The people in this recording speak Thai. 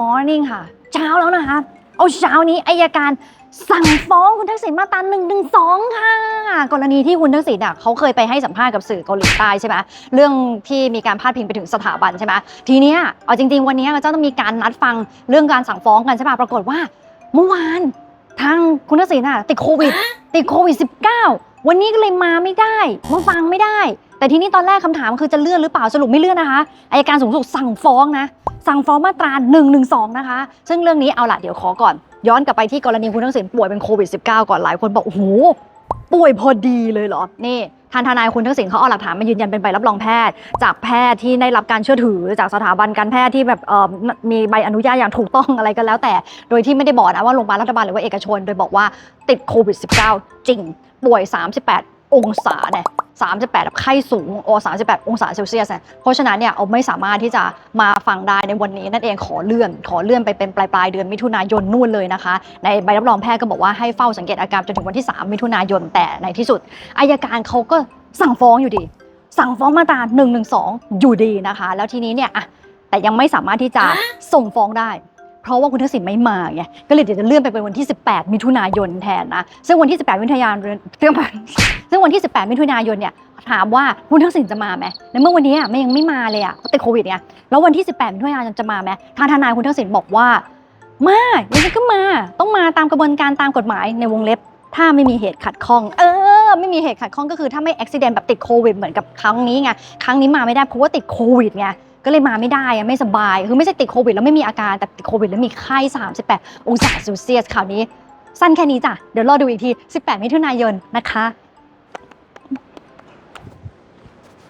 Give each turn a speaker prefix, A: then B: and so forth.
A: morning ค่ะ เช้าแล้วนะคะ เอาเช้านี้อายการสั่งฟ้องคุณทักษิณมาตรา1นึค่ะ กรณีที่คุณทักษิณอะเขาเคยไปให้สัมภาษณ์กับสื่อเกาหลีใต้ใช่ไหมเรื่องที่มีการพาดพิงไปถึงสถาบันใช่ไหมทีเนี้ยเอาจริง ๆ วันเนี้ยก็จะต้องมีการนัดฟังเรื่องการสั่งฟ้องกันใช่ปะปรากฏว่า เมื่อวานทางคุณทักษิณอะติดโควิดติดโควิด -19 วันนี้ก็เลยมาไม่ได้มาฟังไม่ได้ แต่ทีนี้ตอนแรกคำถามคือจะเลื่อนหรือเปล่าสรุปไม่เลื่อนนะคะอายการสูงสุดสั่งฟ้องนะ สั่งฟ้องมาตรา112นะคะ ซึ่งเรื่องนี้เอาละเดี๋ยวขอก่อน ย้อนกลับไปที่กรณีคุณทักษิณป่วยเป็นโควิด -19 ก่อนหลายคนบอกโอ้โหป่วยพอดีเลยเหรอ นี่ทางทนายคุณทักษิณเขาเอาหลักฐานมายืนยันเป็นใบรับรองแพทย์ จากแพทย์ที่ได้รับการเชื่อถือจากสถาบันการแพทย์ที่แบบมีใบอนุญาตอย่างถูกต้องอะไรก็แล้วแต่ โดยที่ไม่ได้บอกนะว่าโรงพยาบาลรัฐบาลหรือว่าเอกชน โดยบอกว่าติดโควิด -19 จริง ป่วย 38 องศาเนี่ย38แบบไข้สูงโอ38 องศาเซลเซียสเนี่ยเพราะฉะนั้นเนี่ยเอาไม่สามารถที่จะมาฟังได้ในวันนี้นั่นเองขอเลื่อน ขอเลื่อนไปเป็นปลายปลายๆเดือนมิถุนายนนู่นเลยนะคะ ในใบรับรองแพทย์ก็บอกว่าให้เฝ้าสังเกตอาการจนถึงวันที่ 3 มิถุนายนแต่ในที่สุดอายการเขาก็สั่งฟ้องอยู่ดี สั่งฟ้องมาตรา1นึอยู่ดีนะคะ แล้วทีนี้เนี่ยอะแต่ยังไม่สามารถที่จะส่งฟ้องได้ เพราะว่าคุณทักษิณไม่มาไงก็เลยเดี๋ยวจะเลื่อนไปเป็นวันที่ 18 มิถุนายนแทนนะซึ่งวันที่ 18 มิถุนายนซึ่องซึ่งวันที่ 18 มิถุนายนเนี่ยถามว่าคุณทักษิณจะมาไหมในเมื่อวันนี้อะไม่ยังไม่มาเลยอะติดโควิดไงแล้ววันที่ 18 มิถุนายนจะมาไหมทางทนายคุณทักษิณบอกว่ามายังไงก็มาต้องมาตามกระบวนการตามกฎหมายในวงเล็บถ้าไม่มีเหตุขัดข้อง เออ ไม่มีเหตุขัดข้องก็คือถ้าไม่อุบิเหตุแบบติดโควิดเหมือนกับครั้งนี้ไง ครั้งนี้มาไม่ได้เพราะว่าติดโควิดไง ก็เลยมาไม่ได้อะไม่สบาย คือไม่ใช่ติดโควิดแล้วไม่มีอาการแต่ติดโควิดแล้วมีไข้38 องศาเซลเซียสคราวนี้ สั้นแค่นี้จ้ะ เดี๋ยวรอดูอีกที 18 มิถุนายนนะคะ